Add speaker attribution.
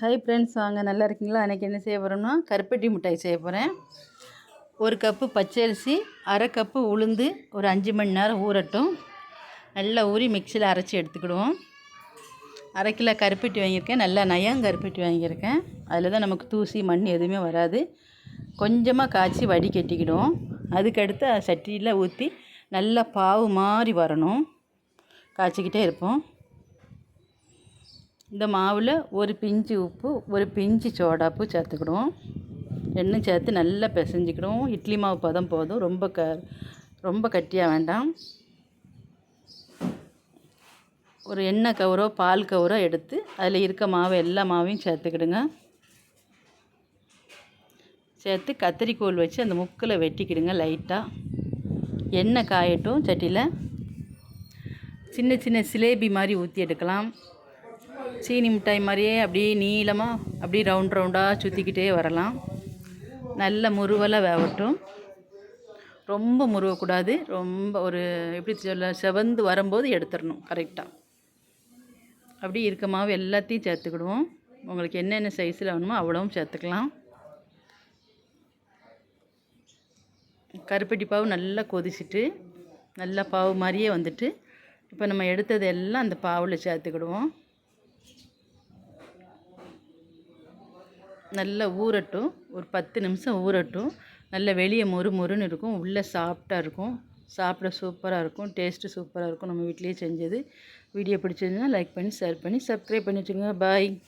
Speaker 1: Hi friends வாங்க. நல்லா இருக்கீங்களா? அன்றைக்கி என்ன செய்ய போகிறோம்னா கருப்பட்டி மிட்டாய் செய்ய போகிறேன் ஒரு கப்பு பச்சரிசி அரை கப்பு உளுந்து ஒரு அஞ்சு மணி நேரம் ஊறட்டும். நல்லா ஊறி மிக்சியில் அரைச்சி எடுத்துக்கிடுவோம். அரை கிலோ கருப்பட்டி வாங்கியிருக்கேன். நல்லா நயம் கருப்பட்டி வாங்கியிருக்கேன். அதில் தான் நமக்கு தூசி மண் எதுவுமே வராது. கொஞ்சமாக காய்ச்சி வடி கட்டிக்கிடுவோம் அதுக்கடுத்து சட்டியில் ஊற்றி நல்லா பாவு மாதிரி வரணும். காய்ச்சிக்கிட்டே இருப்போம். இந்த மாவில் ஒரு பிஞ்சு உப்பு ஒரு பிஞ்சு சோடாப்பு சேர்த்துக்கிடுவோம். ரெண்டும் சேர்த்து நல்லா பிசைஞ்சிக்கிடுவோம். இட்லி மாவு பதம் போதும். ரொம்ப க ரொம்ப கட்டியாக வேண்டாம். ஒரு எண்ணெய் கவரோ பால் கவரோ எடுத்து அதில் இருக்க மாவு எல்லா மாவையும் சேர்த்துக்கிடுங்க. சேர்த்து கத்திரிக்கோல் வச்சு அந்த முக்கில் வெட்டிக்கிடுங்க லைட்டாக எண்ணெய் காயட்டும் சட்டியில். சின்ன சின்ன சிலேபி மாதிரி ஊற்றி எடுக்கலாம். சீனி மிட்டாய் மாதிரியே அப்படியே நீளமாக அப்படியே ரவுண்ட் ரவுண்டாக சுற்றிக்கிட்டே வரலாம். நல்ல முருவலாக வேகட்டும் ரொம்ப முருவக்கூடாது ரொம்ப ஒரு எப்படி சொல்ல செவந்து வரும்போது எடுத்துடணும் கரெக்டாக அப்படி இருக்க மாவு எல்லாத்தையும் சேர்த்துக்கிடுவோம். உங்களுக்கு என்னென்ன சைஸில் வேணுமோ அவ்வளவும் சேர்த்துக்கலாம். கருப்பட்டி பாவு நல்லா கொதிச்சுட்டு நல்லா பாவு மாதிரியே வந்துட்டு இப்போ நம்ம எடுத்தது எல்லாம் அந்த பாவில் சேர்த்துக்கிடுவோம். நல்லா ஊறட்டும். ஒரு பத்து நிமிஷம் ஊறட்டும். நல்ல வெளியே மொறு மொறுன்னு இருக்கும். உள்ளே சாஃப்டாக இருக்கும். சாப்பிட சூப்பராக இருக்கும். டேஸ்ட்டு சூப்பராக இருக்கும். நம்ம வீட்லேயே செஞ்சது. வீடியோ பிடிச்சிருந்தா லைக் பண்ணி ஷேர் பண்ணி சப்ஸ்கிரைப் பண்ணி வச்சுக்கோங்க. பாய்